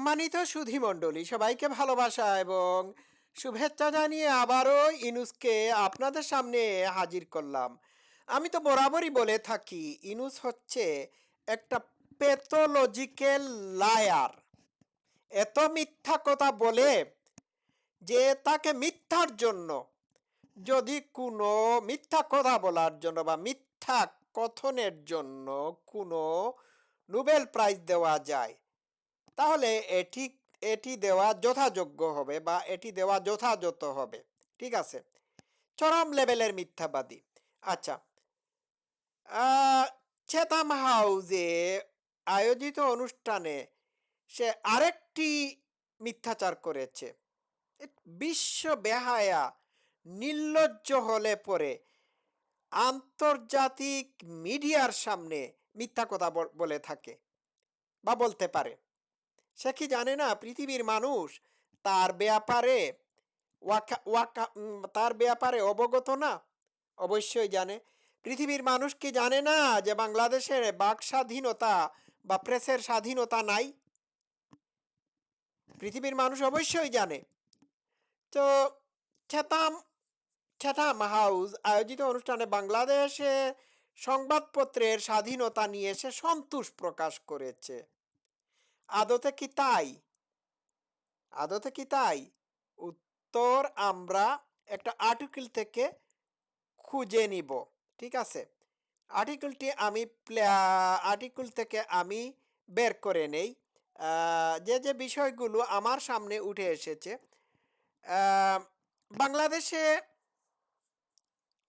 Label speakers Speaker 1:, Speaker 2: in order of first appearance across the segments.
Speaker 1: সম্মানিত সুধী মণ্ডলী, সবাইকে ভালোবাসা এবং শুভেচ্ছা জানিয়ে আবারও ইনুসকে আপনাদের সামনে হাজির করলাম। আমি তো বরাবরই বলে থাকি, ইনুস হচ্ছে একটা প্যাথোলজিক্যাল লায়ার এত মিথ্যা কথা বলে যে তাকে মিথ্যার জন্য, যদি কোনো মিথ্যা কথা বলার জন্য বা মিথ্যা কথনের জন্য কোনো নোবেল প্রাইজ দেওয়া যায় তাহলে এটি এটি দেওয়া যথাযোগ্য হবে বা এটি দেওয়া যথাযথ হবে। ঠিক আছে? চরম লেভেলের মিথ্যাবাদী। আচ্ছা। চেতাম হাউজে আয়োজিত অনুষ্ঠানে সে আরেকটি মিথ্যাচার করেছে। বিশ্ব বেহায়া, নির্লজ্জ হলে পরে আন্তর্জাতিক মিডিয়ার সামনে মিথ্যা কথা বলে থাকে বা বলতে পারে। সে কি জানে না পৃথিবীর মানুষ তার ব্যাপারে ওয়াকা ওয়াকা তার ব্যাপারে অবগত না? অবশ্যই জানে। পৃথিবীর মানুষ কি জানে না যে বাংলাদেশের বাক স্বাধীনতা বা প্রেসের স্বাধীনতা নাই? পৃথিবীর মানুষ অবশ্যই জানে। তো চেতাম চেতাম হাউস আয়োজিত অনুষ্ঠানে বাংলাদেশে সংবাদপত্রের স্বাধীনতা নিয়ে সে সন্তোষ প্রকাশ করেছে। আদতে কি তাই? আদতে কি তাই? উত্তর আমরা একটা আর্টিকেল থেকে খুঁজে নিব, ঠিক আছে? আর্টিকেলটি আমি আর্টিকেল থেকে আমি বের করে নেই। যে যে বিষয়গুলো আমার সামনে উঠে এসেছে বাংলাদেশে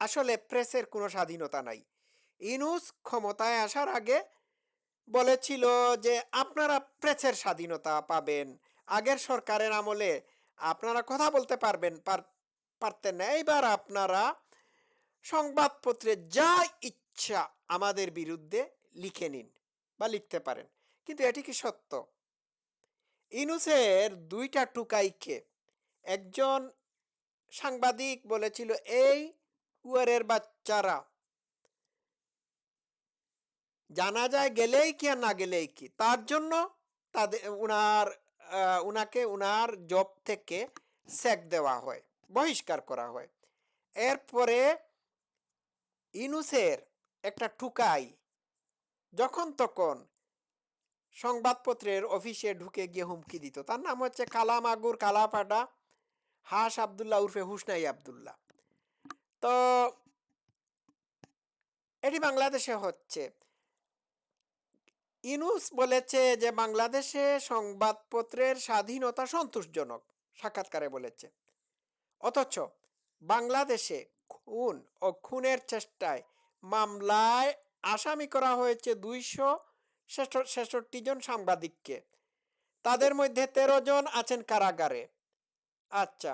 Speaker 1: আসলে প্রেসের কোনো স্বাধীনতা নাই। ইনুস ক্ষমতায় আসার আগে বলেছিল যে, আপনারা প্রেসের স্বাধীনতা পাবেন। আগের সরকারের আমলে আপনারা কথা বলতে পারবেন, পার- পারতেন না। এইবার আপনারা সংবাদপত্রে যা ইচ্ছা আমাদের বিরুদ্ধে লিখে নিন বা লিখতে পারেন। কিন্তু এটি কি সত্য? ইনুসের দুইটা টুকাইকে একজন সাংবাদিক বলেছিল, এই কুয়ারের বাচ্চারা জানা যায় গেলেই কি আর না গেলেই কি? তার জন্য তাদের উনার উনাকে উনার জব থেকে স্যাক দেওয়া হয়, বহিষ্কার করা হয়। এরপরে ইনুসের একটা টুকাই যখন তখন সংবাদপত্রের অফিসে ঢুকে গিয়ে হুমকি দিত। তার নাম হচ্ছে কালাম আগুর কালাপাটা হাস আবদুল্লাহ উর্ফে হুসনাই আবদুল্লাহ। তো এটি বাংলাদেশে হচ্ছে। ইনুস বলেছে যে, বাংলাদেশে সংবাদপত্রের স্বাধীনতা সন্তোষজনক সাক্ষাৎকারে বলেছে। অথচ বাংলাদেশে খুন ও খুনের চেষ্টায় মামলায় আসামি করা হয়েছে দুইশো ছেষট্টি জন সাংবাদিককে। তাদের মধ্যে তেরো জন আছেন কারাগারে। আচ্ছা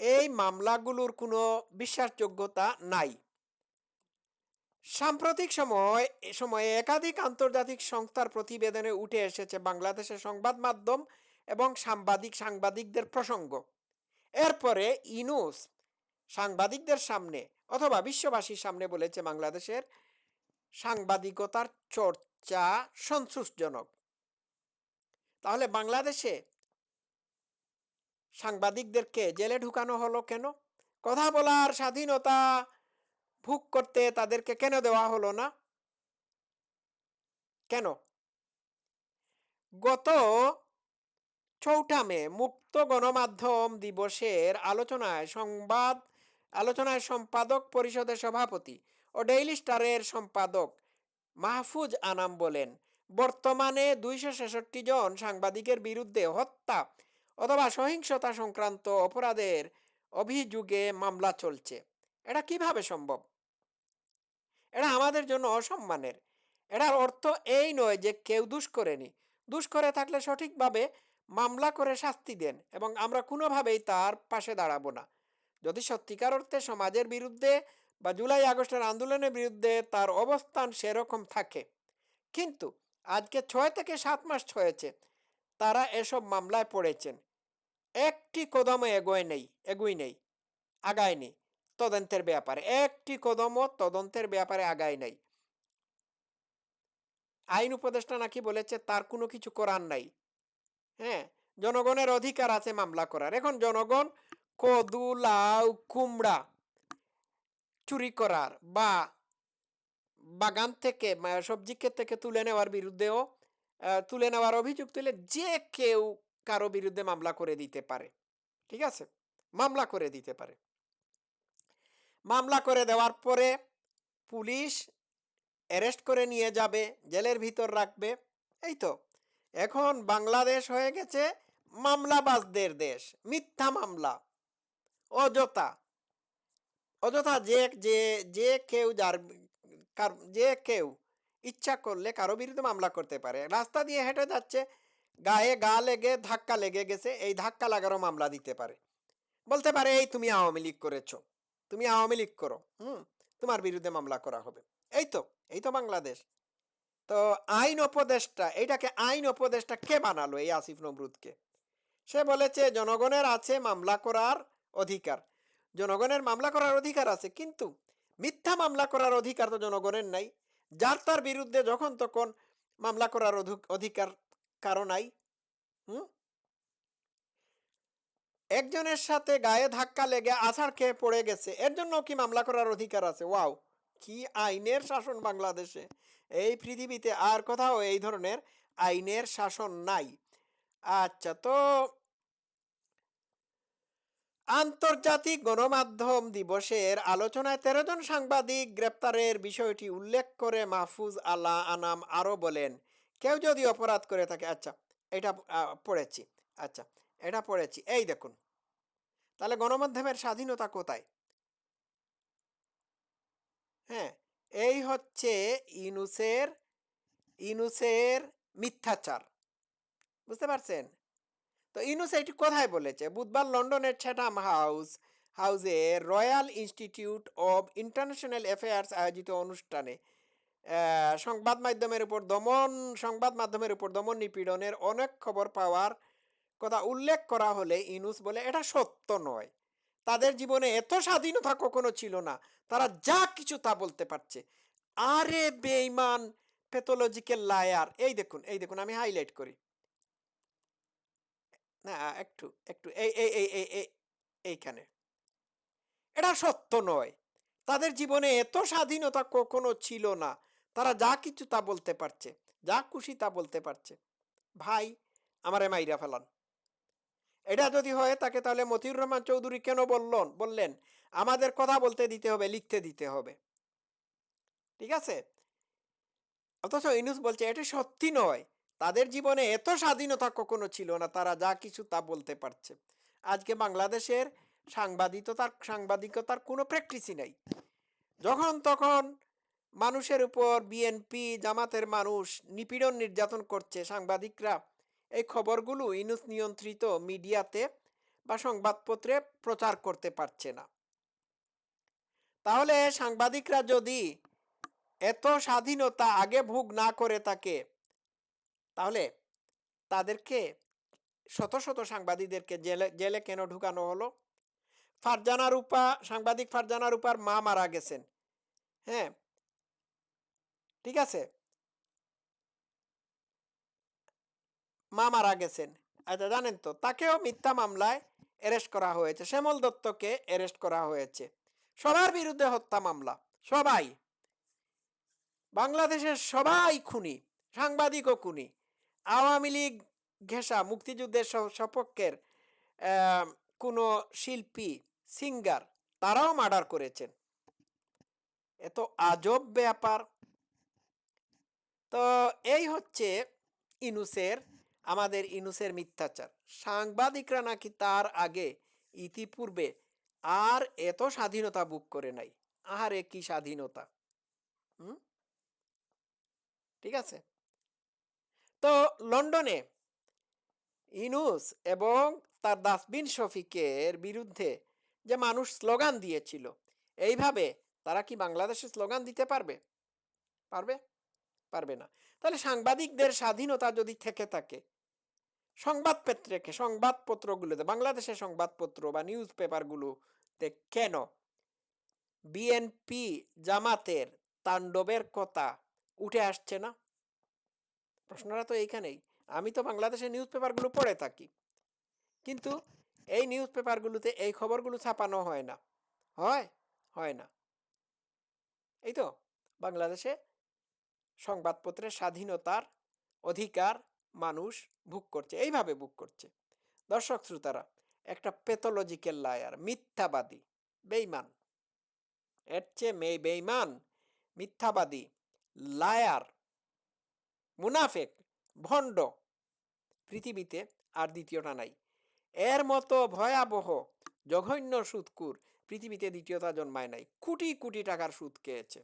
Speaker 1: এই মামলাগুলোর কোনো বিশ্বাসযোগ্যতা নাই। সাম্প্রতিক সময়, এ সময়ে একাধিক আন্তর্জাতিক সংস্থার প্রতিবেদনে উঠে এসেছে বাংলাদেশের সংবাদ মাধ্যম এবং সাংবাদিক সাংবাদিকদের প্রসঙ্গ। এরপরে ইনুস, সাংবাদিকদের সামনে অথবা বিশ্ববাসীর সামনে বলেছে বাংলাদেশের সাংবাদিকতার চর্চা সন্তোষজনক। তাহলে বাংলাদেশে সাংবাদিকদেরকে জেলে ঢুকানো হলো কেন? কথা বলার স্বাধীনতা ভোগ করতে তাদেরকে কেন দেওয়া হলো না? কেন? গত চৌঠা মে মুক্ত গণমাধ্যম দিবসের আলোচনায় সংবাদ, আলোচনায় সম্পাদক পরিষদের সভাপতি ও ডেইলি স্টারের সম্পাদক মাহফুজ আনাম বলেন, বর্তমানে দুইশো ছেষট্টি জন সাংবাদিকের বিরুদ্ধে হত্যা অথবা সহিংসতা সংক্রান্ত অপরাধের অভিযোগে মামলা চলছে। এটা কীভাবে সম্ভব? এটা আমাদের জন্য অসম্মানের। এটার অর্থ এই নয় যে কেউ দুষ করেনি। দুষ করে থাকলে সঠিকভাবে মামলা করে শাস্তি দেন এবং আমরা কোনোভাবেই তার পাশে দাঁড়াবো না। যদি সত্যিকার অর্থে সমাজের বিরুদ্ধে বা জুলাই আগস্টের আন্দোলনের বিরুদ্ধে তার অবস্থান সেরকম থাকে। কিন্তু আজকে ছয় থেকে সাত মাস হয়েছে, তারা এসব মামলায় পড়েছেন। একটি কদমে এগোয় নেই, এগুই নেই, আগায়নি। তদন্তের ব্যাপারে। একটি কদমও তদন্তের ব্যাপারে আগায় নাই। আইন উপদেষ্টা নাকি বলেছে, তার কোনো কিছু করার নাই। হ্যাঁ? জনগণের অধিকার আছে মামলা করার। এখন জনগণ কদু, লাউ, কুমড়া চুরি করার বা বাগান থেকে সবজি ক্ষেত থেকে তুলে নেওয়ার বিরুদ্ধেও তুলে নেওয়ার অভিযোগ তুলে যে কেউ কারও বিরুদ্ধে মামলা করে দিতে পারে। ঠিক আছে? মামলা করে দিতে পারে। মামলা করে দেওয়ার পরে পুলিশ অ্যারেস্ট করে নিয়ে যাবে, জেলের ভিতর রাখবে। এই তো। এখন বাংলাদেশ হয়ে গেছে মামলাবাজদের দেশ, মিথ্যা মামলা। অযথা। অযথা যে যে যে কেউ যার কার- যে কেউ ইচ্ছা করলে কারও বিরুদ্ধে মামলা করতে পারে। রাস্তা দিয়ে হেঁটে যাচ্ছে, গায়ে গা লেগে, ধাক্কা লেগে গেছে, এই ধাক্কা লাগারও মামলা দিতে পারে। বলতে পারে, এই তুমি আওয়ামী লীগ করেছ। তুমি আওয়ামী লীগ করো, হুম? তোমার বিরুদ্ধে মামলা করা হবে। এই তো এই তো বাংলাদেশ। তো আইন উপদেষ্টা, এইটাকে আইন উপদেষ্টা কে বানালো এই আসিফ নমরুদকে? সে বলেছে, জনগণের আছে মামলা করার অধিকার। জনগণের মামলা করার অধিকার আছে, কিন্তু মিথ্যা মামলা করার অধিকার তো জনগণের নাই। যার তার বিরুদ্ধে যখন তখন মামলা করার অধিকার কারও নাই, হুম? একজনের সাথে গায়ে ধাক্কা লেগে আছাড় খেয়ে পড়ে গেছে। এর জন্য কি মামলা করার অধিকার আছে? ওয়াও, কি আইনের শাসন বাংলাদেশে? এই পৃথিবীতে আর কোথাও এই ধরনের আইনের শাসন নাই। আচ্ছা তো আন্তর্জাতিক গণমাধ্যম দিবসের আলোচনায় তেরো জন সাংবাদিক গ্রেপ্তারের বিষয়টি উল্লেখ করে মাহফুজ আল্লাহ আনাম আরও বলেন, কেউ যদি অপরাধ করে থাকে আচ্ছা এটা পড়েছি আচ্ছা এটা পড়েছি। এই দেখুন। তাহলে গণমাধ্যমের স্বাধীনতা কোথায়? হ্যাঁ এই হচ্ছে ইনুসের ইনুসের মিথ্যাচার। বুঝতে পারছেন? তো ইনুস এটি কোথায় বলেছে? বুধবার লন্ডনের চ্যাটাম হাউস, হাউসে Royal Institute of International Affairs আয়োজিত অনুষ্ঠানে সংবাদ মাধ্যমের উপর দমন, সংবাদ মাধ্যমের উপর দমন নিপীড়নের অনেক খবর পাওয়ার কথা উল্লেখ করা হলে ইনুস বলে, এটা সত্য নয়। তাদের জীবনে এত স্বাধীনতা কখনো ছিল না। তারা যা কিছু তা বলতে পারছে। আরে বেইমান প্যাথোলজিক্যাল লায়ার এই দেখুন এই দেখুন, আমি হাইলাইট করি। না, একটু একটু, এই এই এই এই এই, এইখানে। এটা সত্য নয়। তাদের জীবনে এত স্বাধীনতা কখনো ছিল না। তারা যা কিছু তা বলতে পারছে, যা খুশি তা বলতে পারছে। ভাই, আমারে মাইরা ফেলান। এটা যদি হয় তাকে তাহলে মতিউর রহমান চৌধুরী কেন বললেন? বললেন, আমাদের কথা বলতে দিতে হবে, লিখতে দিতে হবে। ঠিক আছে? অথচ ইনুস বলছে, এটা সত্যি নয়। তাদের জীবনে এত স্বাধীনতা কখনো ছিল না। তারা যা কিছু তা বলতে পারছে। আজকে বাংলাদেশের সাংবাদিকতার সাংবাদিকতার কোনো প্র্যাকটিসই নাই। যখন তখন মানুষের উপর বিএনপি জামাতের মানুষ নিপীড়ন নির্যাতন করছে, সাংবাদিকরা এই খবরগুলো ইনুস নিয়ন্ত্রিত মিডিয়াতে বা সংবাদপত্রে প্রচার করতে পারছে না। তাহলে সাংবাদিকরা যদি এত স্বাধীনতা আগে ভোগ না করে থাকে, তাহলে তাদেরকে শত শত সাংবাদিকদেরকে জেলে জেলে কেন ঢুকানো হলো? ফারজানা রূপা, সাংবাদিক ফারজানা রূপার মা মারা গেছেন। হ্যাঁ ঠিক আছে? মা মারা গেছেন। আচ্ছা জানেন তো, তাকেও মিথ্যা মামলায় অ্যারেস্ট করা হয়েছে। শ্যামল দত্তকে অ্যারেস্ট করা হয়েছে। সবার বিরুদ্ধে হত্যা মামলা। সবাই। বাংলাদেশের সবাই খুনি, সাংবাদিকও খুনি। আওয়ামী লীগ ঘেঁষা মুক্তিযুদ্ধের সপক্ষের কোনো শিল্পী সিঙ্গার তারাও মার্ডার করেছেন। এত আজব ব্যাপার। তো এই হচ্ছে ইনুসের আমাদের ইনুসের মিথ্যাচার। সাংবাদিকরা নাকি তার আগে ইতিপূর্বে আর এত স্বাধীনতা বুক করে নাই। আহারে কি স্বাধীনতা? হুম? ঠিক আছে। তো লন্ডনে ইনুস এবং তার ডাস্টবিন শফিকের বিরুদ্ধে যে মানুষ স্লোগান দিয়েছিল, এইভাবে তারা কি বাংলাদেশে স্লোগান দিতে পারবে? পারবে? পারবে না। তাহলে সাংবাদিকদের স্বাধীনতা যদি থেকে থাকে সংবাদপত্রকে, সংবাদপত্রগুলোতে, বাংলাদেশের সংবাদপত্র বা নিউজ পেপারগুলোতে কেন বিএনপি জামাতের তাণ্ডবের কথা উঠে আসছে না? প্রশ্নটা তো এইখানেই। আমি তো বাংলাদেশের নিউজ পেপারগুলো পড়ে থাকি। কিন্তু এই নিউজ পেপারগুলোতে এই খবরগুলো ছাপানো হয় না। হয়? হয় না। এই তো, বাংলাদেশে সংবাদপত্রের স্বাধীনতার অধিকার মানুষ ভোগ করছে, এইভাবে ভোগ করছে। দর্শক শ্রোতারা, একটা প্যাথোলজিক্যাল লায়ার মিথ্যাবাদী বেইমান এর চেয়ে মেয়ে বেইমান মিথ্যাবাদী লায়ার মুনাফেক, ভণ্ড। পৃথিবীতে আর দ্বিতীয়টা নাই। এর মতো ভয়াবহ, জঘন্য সুদকুর পৃথিবীতে দ্বিতীয়তা জন্মায় নাই। কোটি কোটি টাকার সুদ খেয়েছে।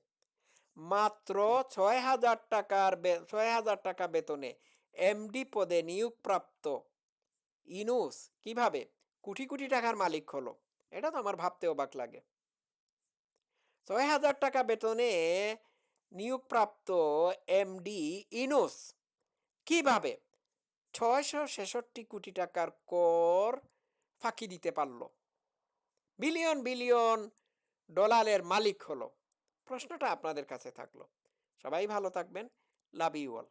Speaker 1: মাত্র ছয় হাজার টাকার ছয় হাজার টাকা বেতনে এমডি পদে নিয়োগপ্রাপ্ত ইনুস কীভাবে কোটি কোটি টাকার মালিক হলো? এটা তো আমার ভাবতে অবাক লাগে। ছয় হাজার টাকা বেতনে নিয়োগপ্রাপ্ত এমডি ইনুস কীভাবে ছয়শো ছেষট্টি কোটি টাকার কর ফাঁকি দিতে পারল? বিলিয়ন বিলিয়ন ডলারের মালিক হলো? প্রশ্নটা আপনাদের কাছে থাকল। সবাই ভালো থাকবেন। Love you all.